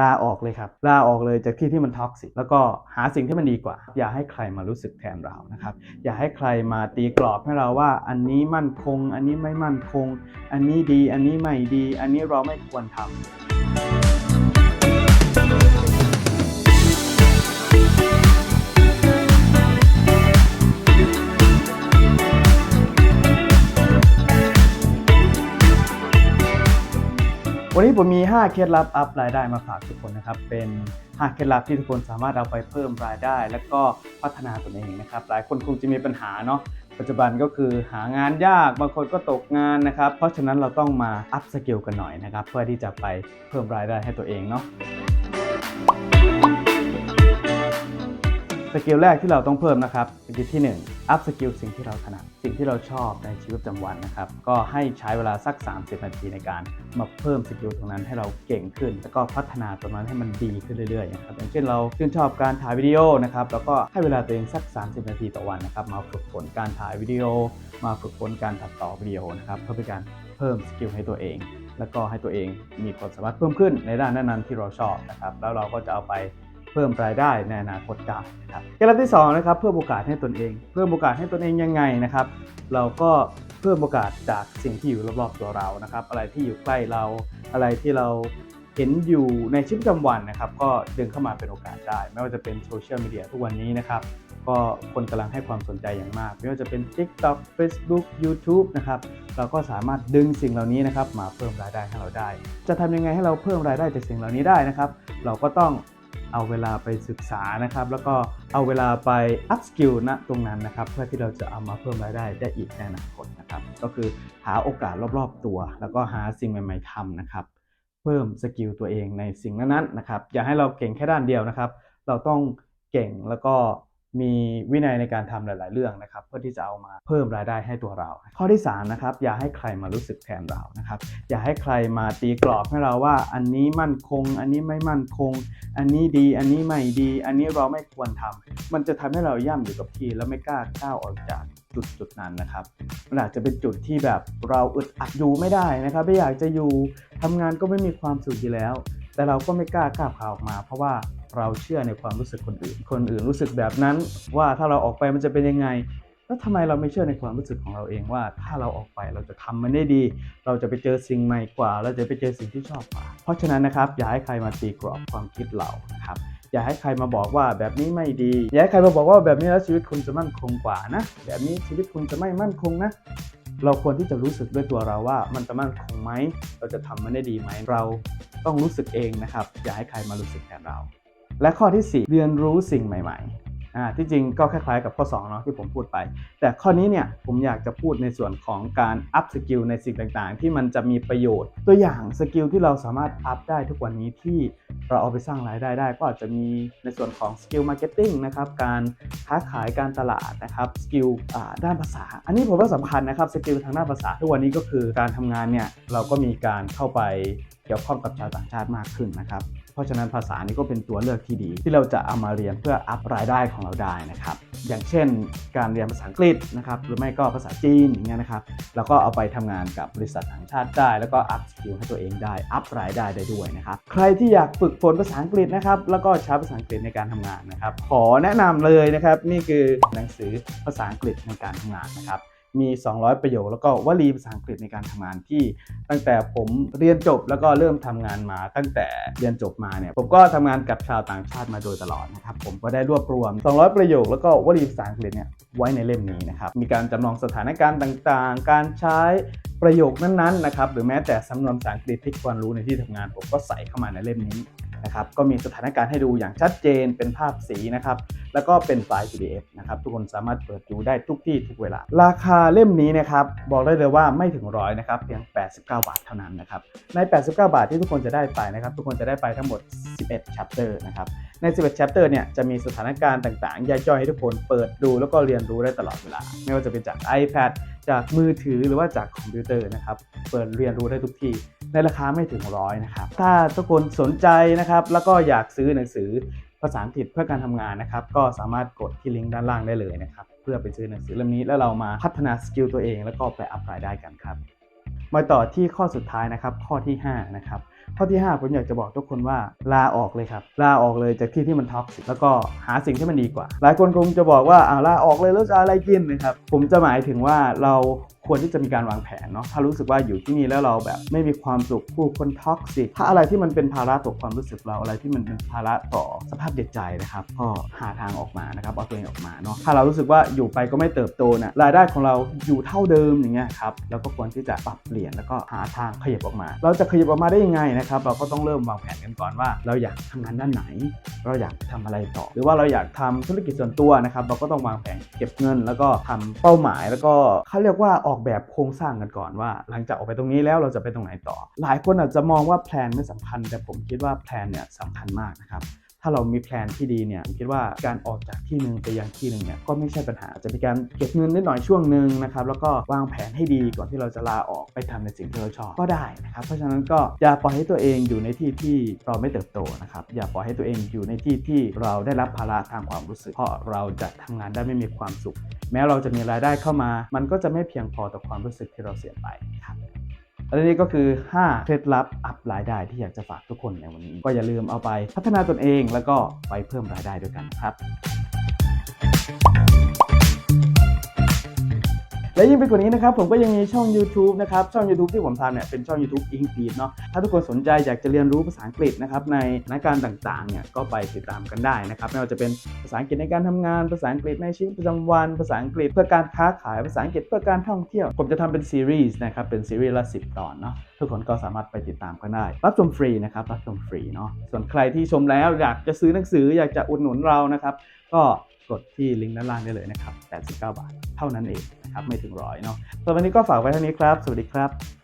ลาออกเลยครับ ลาออกเลยจากที่ที่มันท็อกซิกแล้วก็หาสิ่งที่มันดีกว่า อย่าให้ใครมารู้สึกแทนเรานะครับ อย่าให้ใครมาตีกรอบให้เราว่าอันนี้มั่นคง อันนี้ไม่มั่นคง อันนี้ดี อันนี้ไม่ดี อันนี้เราไม่ควรทำ วันนี้ผมมี 5 เคล็ดลับอัพรายได้มาฝากทุกคนนะครับ เป็น 5 เคล็ดลับที่ทุกคนสามารถเอาไปเพิ่มรายได้ และก็พัฒนาตนเองนะครับ หลายคนคงจะมีปัญหาเนาะ ปัจจุบันก็คือหางานยาก บางคนก็ตกงานนะครับ เพราะฉะนั้นเราต้องมาอัพสกิลกันหน่อยนะครับ เพื่อที่จะไปเพิ่มรายได้ให้ตัวเองเนาะสกิลแรกที่เราต้องเพิ่มนะครับสกิลที่ 1 อัพสกิลสิ่งที่เราถนัดสิ่งที่เราชอบในชีวิตประจำวันนะครับ ก็ให้ใช้เวลาสัก 30 นาทีในการมาเพิ่มสกิลตรงนั้นให้เราเก่งขึ้น แล้วก็พัฒนาตรงนั้นให้มันดีขึ้นเรื่อยๆนะครับอย่างเช่นเราชื่นชอบการถ่ายวิดีโอนะครับแล้วก็ให้เวลาตัวเองสัก 30 นาทีต่อวันนะครับมาฝึกฝนการถ่ายวิดีโอ มาฝึกฝนการตัดต่อวิดีโอนะครับเพื่อเป็นการเพิ่มสกิลให้ตัวเองแล้วก็ให้ตัวเองมีความสามารถเพิ่มขึ้นในด้านนั้นๆที่เราชอบนะครับ แล้วเราก็จะเอาไป เพิ่มรายได้ในอนาคตได้นะครับเคล็ดลับที่2นะครับเพิ่มโอกาสให้ตนเอง เพิ่มโอกาสให้ตนเองยังไงนะครับ เราก็เพิ่มโอกาสจากสิ่งที่อยู่รอบๆตัวเรานะครับ อะไรที่อยู่ใกล้เราอะไรที่เราเห็นอยู่ในชีวิตประจำวันนะครับ ก็ดึงเข้ามาเป็นโอกาสได้ ไม่ว่าจะเป็นโซเชียลมีเดียทุกวันนี้นะครับ ก็คนกำลังให้ความสนใจอย่างมาก ไม่ว่าจะเป็น TikTok Facebook YouTube นะครับเราก็สามารถดึงสิ่งเหล่านี้นะครับมาเพิ่มรายได้ให้เราได้ จะทำยังไงให้เราเพิ่มรายได้จากสิ่งเหล่านี้ได้นะครับ เราก็ต้อง เอาเวลาไปศึกษานะครับ แล้วก็เอาเวลาไปอัพสกิลณตรงนั้นนะครับ เพื่อที่เราจะเอามาเพิ่มรายได้ได้อีกในอนาคตนะครับ ก็คือหาโอกาสรอบๆตัว แล้วก็หาสิ่งใหม่ๆทำนะครับ เพิ่มสกิลตัวเองในสิ่งนั้นๆนะครับ อย่าให้เราเก่งแค่ด้านเดียวนะครับ เราต้องเก่งแล้วก็ มีวินัยในการทำหลาย ๆ เรื่องนะครับเพื่อที่จะเอามาเพิ่มรายได้ให้ตัวเรา ข้อที่3นะครับอย่าให้ใครมารู้สึกแทนเรานะครับอย่าให้ใครมาตีกรอบให้เราว่า อันนี้มั่นคง อันนี้ไม่มั่นคง อันนี้ดี อันนี้ไม่ดี อันนี้เราไม่ควรทำมันจะทำให้เราย่ำอยู่กับที่แล้วไม่กล้าก้าวออกจากจุดจุดๆนั้นนะครับมันอาจจะเป็นจุดที่แบบเราอึดอัดอยู่ไม่ได้นะครับ ไม่อยากจะอยู่ทำงานก็ไม่มีความสุขอยู่แล้ว แต่เราก็ไม่กล้าก้าวขาออกมา เพราะว่า เราเชื่อในความรู้สึกคนอื่น คนอื่นรู้สึกแบบนั้นว่าถ้าเราออกไปมันจะเป็นยังไง แล้วทำไมเราไม่เชื่อในความรู้สึกของเราเองว่า ถ้าเราออกไปเราจะทำมันได้ดี เราจะไปเจอสิ่งใหม่กว่า เราจะไปเจอสิ่งที่ชอบกว่า เพราะฉะนั้นนะครับอย่าให้ใครมาตีกรอบความคิดเรานะครับอย่าให้ใครมาบอกว่าแบบนี้ไม่ดี อย่าให้ใครมาบอกว่าแบบนี้แล้วชีวิตคุณจะมั่นคงกว่านะ แบบนี้ชีวิตคุณจะไม่มั่นคงนะ เราควรที่จะรู้สึกด้วยตัวเราว่า มันจะมั่นคงไหม เราจะทำมันได้ดีไหม เราต้องรู้สึกเองนะครับ อย่าให้ใครมารู้สึกแทนเรา และข้อที่ 4 เรียนรู้สิ่งใหม่ ๆ อ่า ที่จริงก็คล้ายๆกับข้อ2เนาะที่ผมพูดไป แต่ข้อนี้เนี่ยผมอยากจะพูดในส่วนของการอัพสกิลในสิ่งต่างๆ ที่มันจะมีประโยชน์ ตัวอย่างสกิลที่เราสามารถอัพได้ทุกวันนี้ที่เราเอาไปสร้างรายได้ได้ ก็อาจจะมีในส่วนของสกิลมาร์เก็ตติ้งนะครับ การค้าขายการตลาดนะครับ สกิลด้านภาษา อันนี้ผมว่าสำคัญนะครับ สกิลทางด้านภาษาทุกวันนี้ก็คือการทำงานเนี่ยเราก็มีการเข้าไปเกี่ยวข้องกับชาวต่างชาติมากขึ้นนะครับ ราะฉะนั้นภาษานี้ก็เป็นตัวเลือกที่ดี ที่เราจะเอามาเรียนเพื่ออัพรายได้ของเราได้นะครับ อย่างเช่น การเรียนภาษาอังกฤษนะครับหรือไม่ก็ภาษาจีนอย่างเงี้ยนะครับเราก็เอาไปทำงานกับบริษัทต่างชาติได้ แล้วก็อัพสกิลให้ตัวเองได้อัพรายได้ได้ด้วยนะครับใครที่อยากฝึกฝนภาษาอังกฤษนะครับแล้วก็ใช้ภาษาอังกฤษในการทำงานนะครับ ขอแนะนำเลยนะครับนี่คือหนังสือภาษาอังกฤษในการทำงานนะครับ มี 200 ประโยค แล้วก็วลีภาษาอังกฤษในการทำงานที่ ตั้งแต่ผมเรียนจบแล้วก็เริ่มทำงานมา ตั้งแต่เรียนจบมาเนี่ยผมก็ทำงานกับชาวต่างชาติมาโดยตลอดนะครับผมก็ได้รวบรวม 200 ประโยค แล้วก็วลีภาษาอังกฤษเนี่ยไว้ในเล่มนี้นะครับมีการจำลองสถานการณ์ต่างๆ การใช้ประโยคนั้นๆนะครับหรือแม้แต่สำนวนภาษาอังกฤษที่ควรรู้ในที่ทำงานผมก็ใส่เข้ามาในเล่มนี้ นะครับก็มีสถานการณ์ให้ดูอย่างชัดเจนเป็นภาพสีนะครับแล้วก็เป็นไฟล์ PDF นะครับทุกคนสามารถเปิดดูได้ทุกที่ทุกเวลา ราคาเล่มนี้นะครับบอกได้เลยว่าไม่ถึงร้อยนะครับเพียง 89 บาทเท่านั้นนะครับใน 89 บาทที่ทุกคนจะได้ไปนะครับทุกคนจะได้ไปทั้งหมด 11 chapter นะครับใน 11 chapter เนี่ยจะมีสถานการณ์ต่างๆย่อยให้ทุกคนเปิดดูแล้วก็เรียนรู้ได้ตลอดเวลา ไม่ว่าจะเป็นจาก iPad จากมือถือหรือว่าจากคอมพิวเตอร์นะครับเปิดเรียนรู้ได้ทุกที่ ในราคาไม่ถึงร้อยนะครับ ถ้าทุกคนสนใจนะครับ แล้วก็อยากซื้อหนังสือภาษาอังกฤษเพื่อการทำงานนะครับ ก็สามารถกดที่ลิงก์ด้านล่างได้เลยนะครับ เพื่อไปซื้อหนังสือเล่มนี้แล้วเรามาพัฒนาสกิลตัวเองแล้วก็ไปอัพรายได้กันครับ มาต่อที่ข้อสุดท้ายนะครับ ข้อที่ 5 นะครับ ข้อที่ 5 ผมอยากจะบอกทุกคนว่าลาออกเลยครับ ลาออกเลยจากที่ที่มันท็อกซิกแล้วก็หาสิ่งที่มันดีกว่า หลายคนคงจะบอกว่าอ่าลาออกเลยแล้วจะอะไรกินนะครับ ผมจะหมายถึงว่าเราควรที่จะมีการวางแผนเนาะถ้ารู้สึกว่าอยู่ที่นี่แล้วเราแบบไม่มีความสุขผู้คนท็อกซิกถ้าอะไรที่มันเป็นภาระต่อความรู้สึกเราอะไรที่มันเป็นภาระต่อสภาพจิตใจนะครับก็หาทางออกมานะครับเอาตัวเองออกมาเนาะถ้าเรารู้สึกว่าอยู่ไปก็ไม่เติบโตนะรายได้ของเราอยู่เท่าเดิมอย่างเงี้ยครับแล้วก็ควรที่จะปรับเปลี่ยนแล้วก็หาทางขยับออกมา เราจะขยับออกมาได้ยังไงนะครับเราก็ต้องเริ่มวางแผนกันก่อนว่า เราอยากทำงานด้านไหน เราอยากทำอะไรต่อ หรือว่าเราอยากทำธุรกิจส่วนตัวนะครับเราก็ต้องวางแผนเก็บเงิน แล้วก็ทำเป้าหมาย แล้วก็เขาเรียกว่าออกแบบโครงสร้างกันก่อนว่า หลังจากออกไปตรงนี้แล้วเราจะไปตรงไหนต่อ หลายคนอาจจะมองว่าแพลนไม่สำคัญ แต่ผมคิดว่าแพลนเนี่ยสำคัญมากนะครับ ถ้าเรามีแพลนที่ดีเนี่ยผมคิดว่าการออกจากที่หนึ่งไปยังที่หนึ่งเนี่ยก็ไม่ใช่ปัญหาจะมีการเก็บเงินนิดหน่อยช่วงหนึ่งนะครับแล้วก็วางแผนให้ดีก่อนที่เราจะลาออกไปทำในสิ่งที่เราชอบก็ได้นะครับเพราะฉะนั้นก็อย่าปล่อยให้ตัวเองอยู่ในที่ที่เราไม่เติบโตนะครับอย่าปล่อยให้ตัวเองอยู่ในที่ที่เราได้รับภาระทางความรู้สึก เพราะเราจะทำงานได้ไม่มีความสุข แม้เราจะมีรายได้เข้ามา มันก็จะไม่เพียงพอต่อความรู้สึกที่เราเสียไปครับ และนี่ก็คือ 5 เคล็ดลับอัพรายได้ที่อยากจะฝากทุกคนในวันนี้ ก็อย่าลืมเอาไปพัฒนาตนเองแล้วก็ไปเพิ่มรายได้ด้วยกันนะครับ และยิ่งไปกว่านี้นะครับผมก็ยังมีช่อง YouTube นะครับช่อง YouTube ที่ผมทำเนี่ยเป็นช่อง YouTube i n g f e e d เนาะถ้าทุกคนสนใจอยากจะเรียนรู้ภาษาอังกฤษนะครับในสถานการต่างๆเนี่ยก็ไปติดตามกันได้นะครับไม่ว่าจะเป็นภาษาอังกฤษในการทำงานภาษาอังกฤษในชีวิตประจำวันภาษาอังกฤษเพื่อการค้าขายภาษาอังกฤษเพื่อการท่องเที่ยว ผมจะทำเป็นซีรีส์นะครับเป็นซีรีส์ละ 10 ตอนเนาะทุกคนก็สามารถไปติดตามกันได้ รับชมฟรีนะครับรับชมฟรีเนาะส่วนใครที่ชมแล้วอยากจะซื้อหนังสืออยากจะอุดหนุนเรานะครับก็กดที่ลิงก์ด้านล่างได้เลยนะครับ89 บาท เท่านั้นเอง นะครับไม่ถึงร้อยเนาะสำหรับวันนี้ก็ฝากไว้เท่านี้ครับ สวัสดีครับ